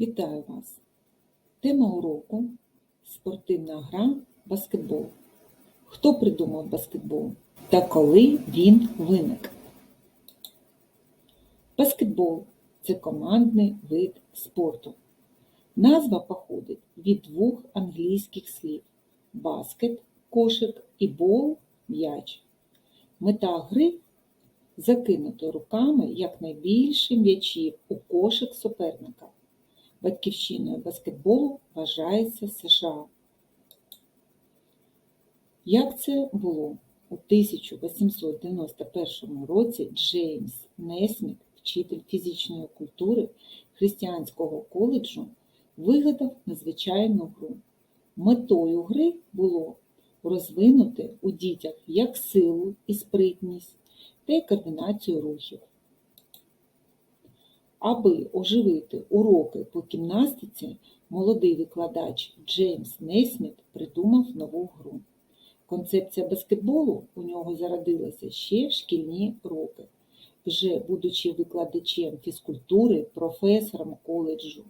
Вітаю вас! Тема уроку спортивна гра баскетбол. Хто придумав баскетбол та коли він виник? Баскетбол це командний вид спорту. Назва походить від двох англійських слів баскет кошик і бол м'яч. Мета гри закинути руками якнайбільше м'ячів у кошик суперника. Батьківщиною баскетболу вважається США. Як це було? У 1891 році Джеймс Несміт, вчитель фізичної культури Християнського коледжу, вигадав надзвичайну гру. Метою гри було розвинути у дітях як силу і спритність, та й координацію рухів. Аби оживити уроки по гімнастиці, молодий викладач Джеймс Нейсміт придумав нову гру. Концепція баскетболу у нього зародилася ще в шкільні роки. Вже будучи викладачем фізкультури, професором коледжу,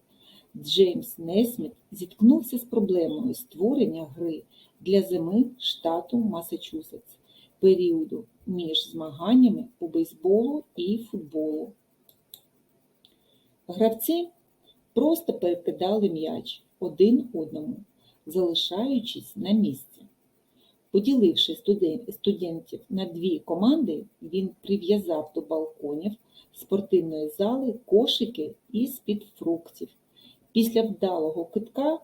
Джеймс Несміт зіткнувся з проблемою створення гри для зими штату Масачусетс періоду між змаганнями у бейсболу і футболу. Гравці просто перекидали м'яч один одному, залишаючись на місці. Поділивши студентів на дві команди, він прив'язав до балконів спортивної зали кошики із-під фруктів. Після вдалого китка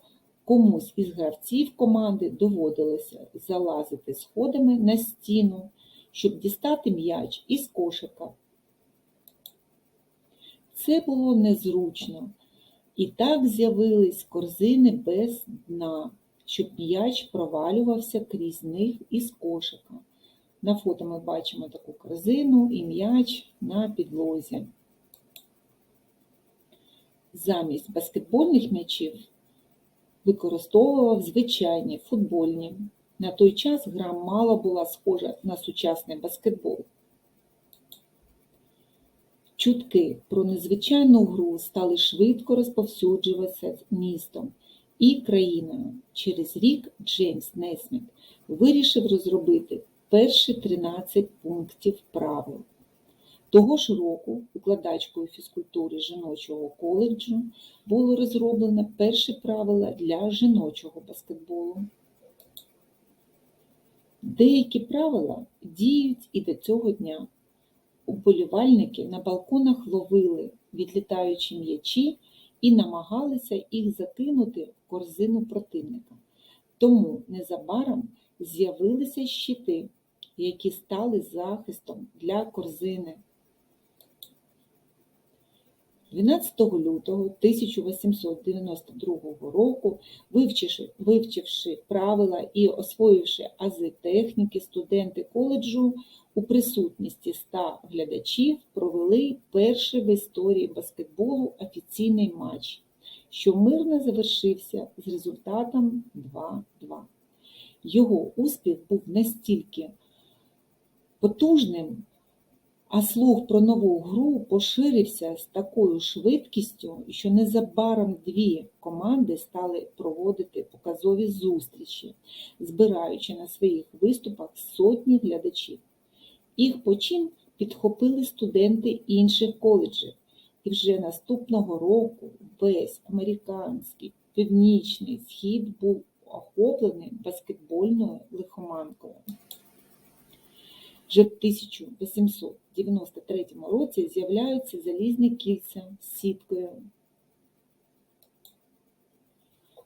комусь із гравців команди доводилося залазити сходами на стіну, щоб дістати м'яч із кошика. Це було незручно, і так з'явились корзини без дна, щоб м'яч провалювався крізь них із кошика. На фото ми бачимо таку корзину і м'яч на підлозі. Замість баскетбольних м'ячів використовував звичайні футбольні. На той час гра мало була схожа на сучасний баскетбол. Чутки про незвичайну гру стали швидко розповсюджуватися містом і країною. Через рік Джеймс Несміт вирішив розробити перші 13 пунктів правил. Того ж року викладачкою фізкультури жіночого коледжу було розроблено перші правила для жіночого баскетболу. Деякі правила діють і до цього дня. Уболівальники на балконах ловили відлітаючі м'ячі і намагалися їх закинути в корзину противника. Тому незабаром з'явилися щити, які стали захистом для корзини. 12 лютого 1892 року, вивчивши, вивчивши правила і освоївши ази техніки, студенти коледжу у присутності 100 глядачів провели перший в історії баскетболу офіційний матч, що мирно завершився з результатом 2-2. Його успіх був настільки потужним, а слух про нову гру поширився з такою швидкістю, що незабаром дві команди стали проводити показові зустрічі, збираючи на своїх виступах сотні глядачів. Їх почин підхопили студенти інших коледжів, і вже наступного року весь американський північний схід був охоплений баскетбольною лихоманкою. Вже в 1893 році з'являються залізні кільця з сіткою.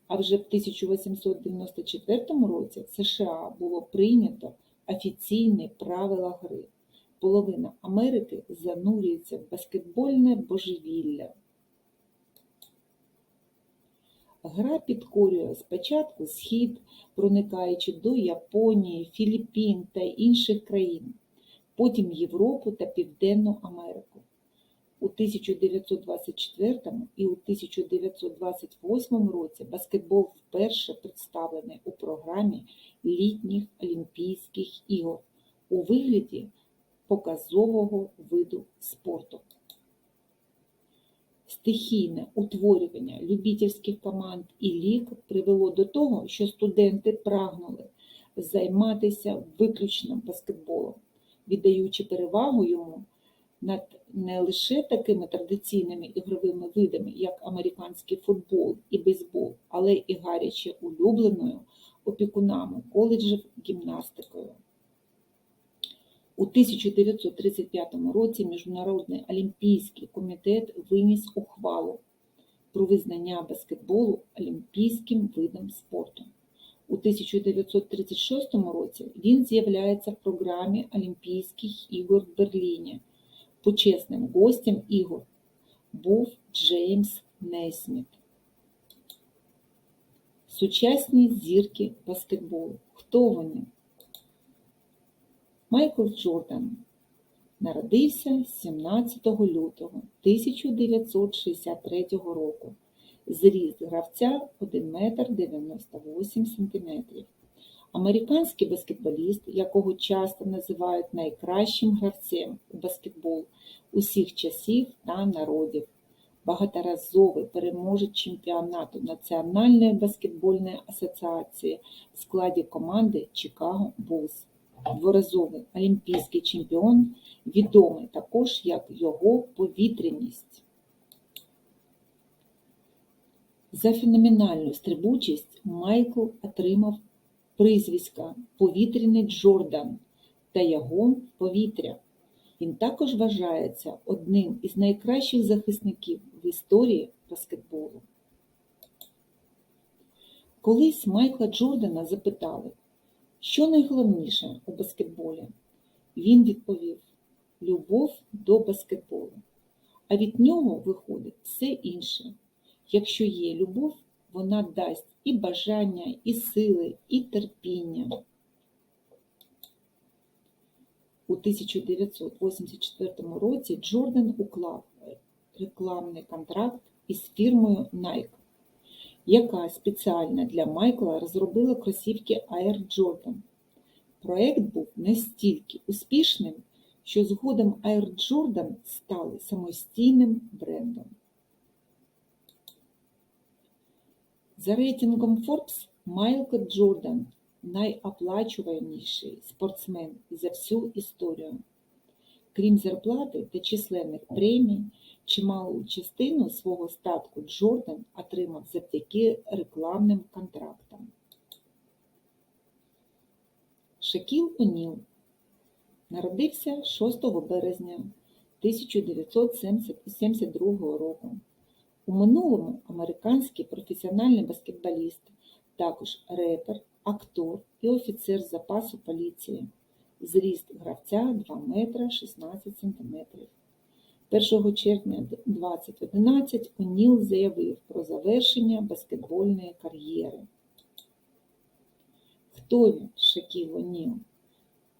А вже в 1894 році в США було прийнято офіційні правила гри. Половина Америки занурюється в баскетбольне божевілля. Гра підкорює спочатку схід, проникаючи до Японії, Філіппін та інших країн, потім Європу та Південну Америку. У 1924 і у 1928 році баскетбол вперше представлений у програмі літніх Олімпійських ігор у вигляді показового виду спорту. Стихійне утворювання любительських команд і ліг привело до того, що студенти прагнули займатися виключно баскетболом, віддаючи перевагу йому над не лише такими традиційними ігровими видами, як американський футбол і бейсбол, але і гаряче улюбленою опікунами коледжів гімнастикою. У 1935 році Міжнародний олімпійський комітет виніс ухвалу про визнання баскетболу олімпійським видом спорту. У 1936 році він з'являється в програмі Олімпійських ігор в Берліні. Почесним гостем ігор був Джеймс Нейсміт. Сучасні зірки баскетболу. Хто вони? Майкл Джордан народився 17 лютого 1963 року. Зріст гравця 1 метр 98 сантиметрів. Американський баскетболіст, якого часто називають найкращим гравцем у баскетбол усіх часів та народів, багаторазовий переможець чемпіонату Національної баскетбольної асоціації в складі команди Чикаго Булls дворазовий олімпійський чемпіон, відомий також як його повітряність. За феноменальну стрибучість Майкл отримав прізвиська Повітряний Джордан та його повітря. Він також вважається одним із найкращих захисників в історії баскетболу. Колись Майкла Джордана запитали, що найголовніше у баскетболі? Він відповів любов до баскетболу. А від нього виходить все інше. Якщо є любов, вона дасть і бажання, і сили, і терпіння. У 1984 році Джордан уклав рекламний контракт із фірмою Nike яка спеціально для Майкла розробила кросівки Air Jordan. Проект був настільки успішним, що згодом Air Jordan стали самостійним брендом. За рейтингом Forbes Майкл Джордан найоплачуваніший спортсмен за всю історію. Крім зарплати та численних премій, чималу частину свого статку Джордан отримав завдяки рекламним контрактам. Шакіл О'Ніл народився 6 березня 1972 року. У минулому американський професіональний баскетболіст, також репер, актор і офіцер запасу поліції. Зріст гравця 2 метра 16 сантиметрів. 1 червня 2011 О'Ніл заявив про завершення баскетбольної кар'єри. Хто він? Шакіл О'Ніл?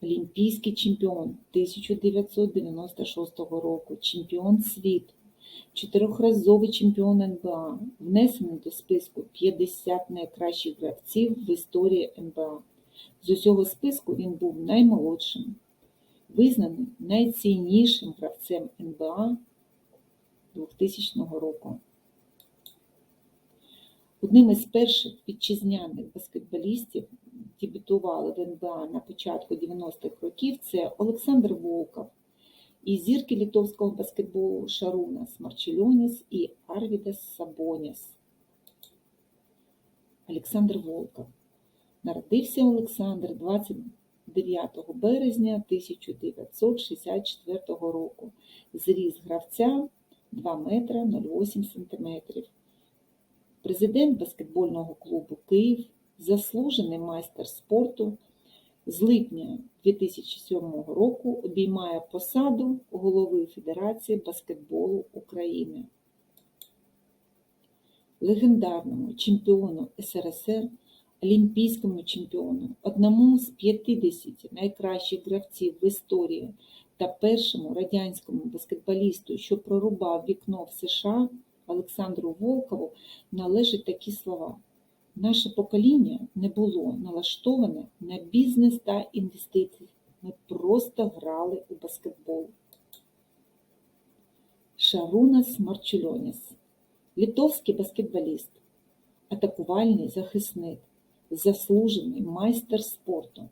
Олімпійський чемпіон 1996 року, чемпіон світу, чотирьохразовий чемпіон НБА, внесений до списку 50 найкращих гравців в історії НБА. З усього списку він був наймолодшим визнаний найціннішим гравцем НБА 2000 року. Одним із перших вітчизняних баскетболістів дебютували в НБА на початку 90-х років це Олександр Волков і зірки літовського баскетболу Шарунас Марчельоніс і Арвідас Сабоніс. Олександр Волков. Народився Олександр 20 9 березня 1964 року. Зріст гравця 2 метра 08 сантиметрів. Президент баскетбольного клубу Київ, заслужений майстер спорту. З липня 2007 року обіймає посаду голови Федерації баскетболу України. Легендарному чемпіону СРСР олімпійському чемпіону, одному з 50 найкращих гравців в історії та першому радянському баскетболісту, що прорубав вікно в США Олександру Волкову, належать такі слова. Наше покоління не було налаштоване на бізнес та інвестиції. Ми просто грали у баскетбол. Шарунас Марчульоніс, литовський баскетболіст, атакувальний захисник, заслужений майстер спорту,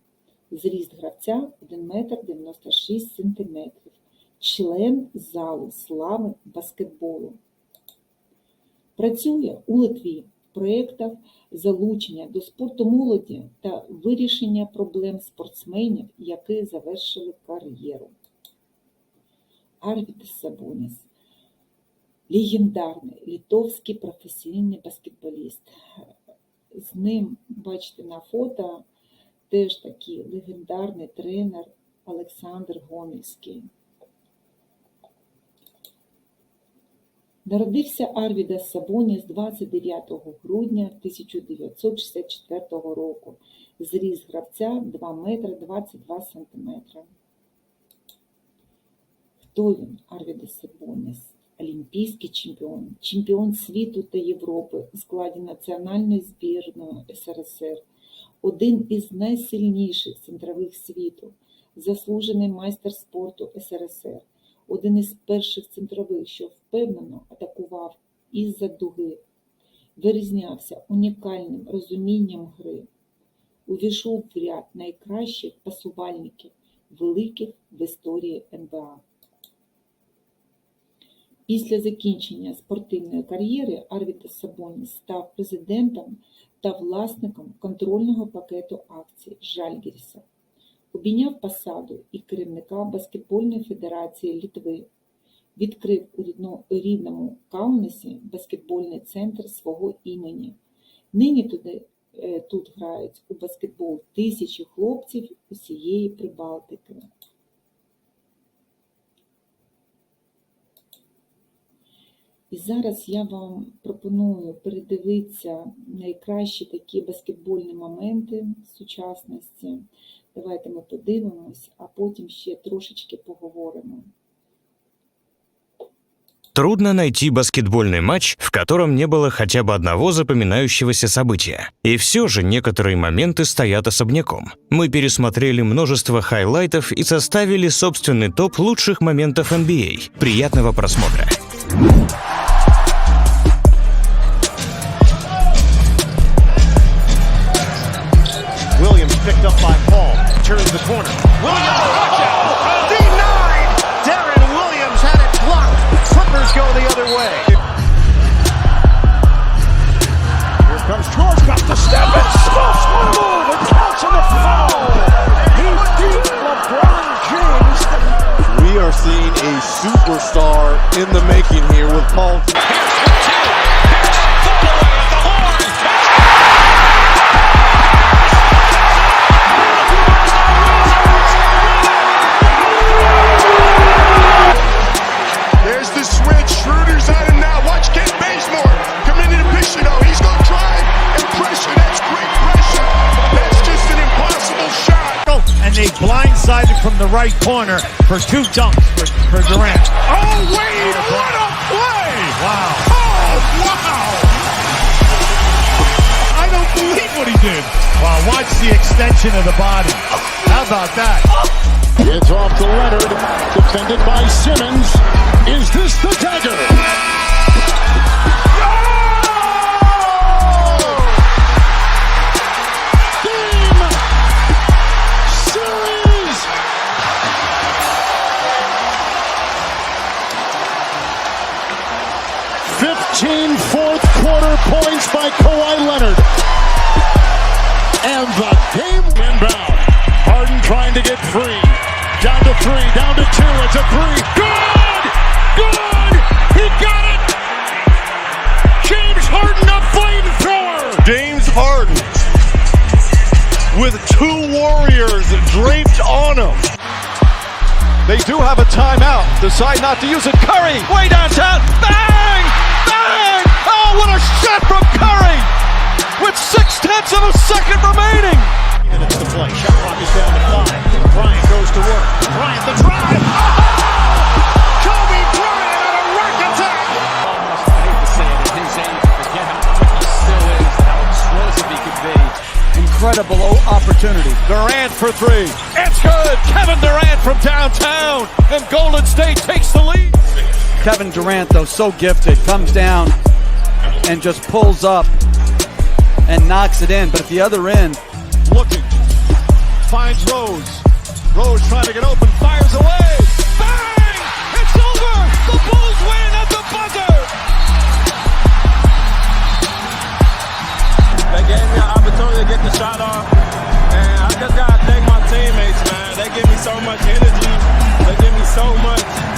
зріст гравця 1 метр 96 сантиметрів, член залу слави баскетболу. Працює у Литві в проєктах залучення до спорту молоді та вирішення проблем спортсменів, які завершили кар'єру. Арвідас Сабоніс легендарний литовський професійний баскетболіст. З ним, бачите, на фото теж такий легендарний тренер Олександр Гомельський. Народився Арвідас Сабоніс 29 грудня 1964 року. Зріст гравця 2 метри 22 сантиметри. Хто він, Арвідас Сабоніс? Олімпійський чемпіон, чемпіон світу та Європи у складі національної збірної СРСР, один із найсильніших центрових світу, заслужений майстер спорту СРСР, один із перших центрових, що впевнено атакував із-за дуги, вирізнявся унікальним розумінням гри, увійшов в ряд найкращих пасувальників великих в історії НБА. Після закінчення спортивної кар'єри Арвідас Сабоніс став президентом та власником контрольного пакету акцій Жальгіріса, обійняв посаду і керівника Баскетбольної федерації Літви, відкрив у рідному Каунасі баскетбольний центр свого імені. Нині туди, е, тут грають у баскетбол тисячі хлопців усієї Прибалтики. І зараз я вам пропоную передивитися найкращі такі баскетбольні моменти сучасності. Давайте ми подивимось, а потім ще трошечки поговоримо. Трудно найти баскетбольный матч, в котором не было хотя бы одного запоминающегося события. И все же некоторые моменты стоят особняком. Мы пересмотрели множество хайлайтов и составили собственный топ лучших моментов NBA. Приятного просмотра. George, got the step and and counts on the foul. He beat LeBron James. We are seeing a superstar in the making here with Paul. From the right corner for two dunks for, for Durant. Oh, Wade, what a play! Wow. Oh, wow! I don't believe what he did. Wow, watch the extension of the body. How about that? It's off to Leonard, defended by Simmons. Is this the dagger? Kawhi Leonard. And the game inbound. Harden trying to get free. Down to three, down to two. It's a three. Good! Good! He got it! James Harden, a flamethrower! James Harden with two Warriors draped on him. They do have a timeout. Decide not to use it. Curry way downtown. Bang! Oh, what a shot from Curry! With six tenths of a second remaining. Minutes to play. Shot clock is down to five. Bryant goes to work. Bryant the drive. Oh! Kobe Bryant on a rack attack! almost, I hate to say it, at his age, forget how quick he still is, how explosive he could be. Incredible opportunity. Durant for three. It's good. Kevin Durant from downtown. And Golden State takes the lead. Kevin Durant, though, so gifted, comes down and just pulls up and knocks it in. But at the other end, Looking. Finds Rose. Rose trying to get open. Fires away. Bang! It's over. The Bulls win at the buzzer. They gave me an opportunity to get the shot off. And I just gotta thank my teammates, man. They give me so much energy. They give me so much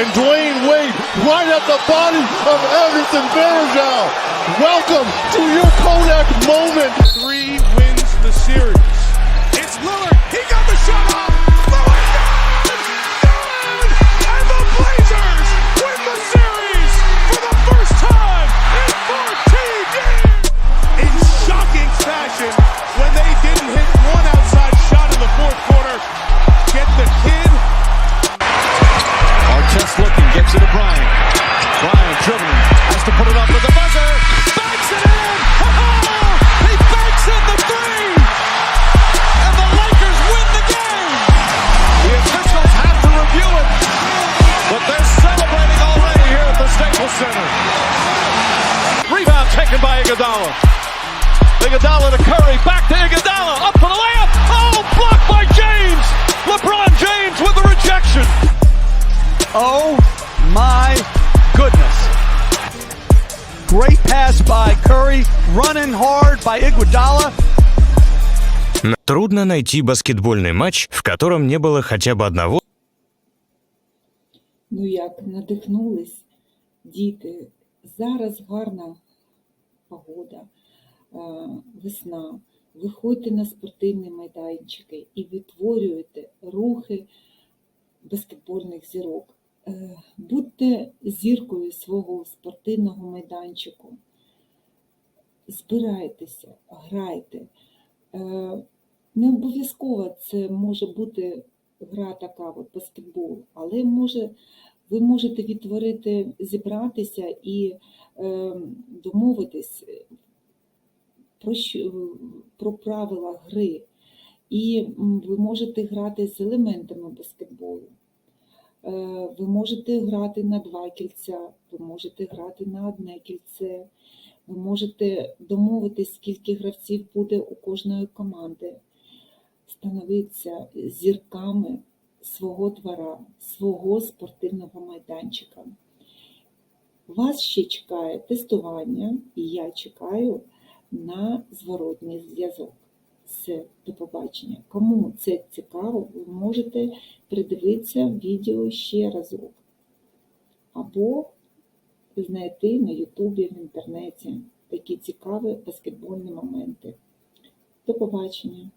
And Dwayne Wade right at the body of Anderson Varejao. Welcome to your Kodak Iguodala to Curry, back to Iguodala, up for the layup. Oh, blocked by James. LeBron James with the rejection. oh my goodness. Great pass by Curry, running hard by Iguodala. Трудно найти баскетбольный матч, в котором не было хотя бы одного Ну як надихнулись діти. Зараз гарна погода, весна. Виходьте на спортивні майданчики і відтворюйте рухи баскетбольних зірок. Е, Будьте зіркою свого спортивного майданчику. Збирайтеся, грайте. Е, Не обов'язково це може бути гра така, от баскетбол, але може, ви можете відтворити, зібратися і е, домовитись про, про правила гри. І ви можете грати з елементами баскетболу. Е, Ви можете грати на два кільця, ви можете грати на одне кільце, ви можете домовитись, скільки гравців буде у кожної команди становитися зірками свого двора, свого спортивного майданчика. Вас ще чекає тестування, і я чекаю на зворотній зв'язок. Все, до побачення. Кому це цікаво, ви можете придивитися відео ще разок. Або знайти на Ютубі в інтернеті такі цікаві баскетбольні моменти. До побачення!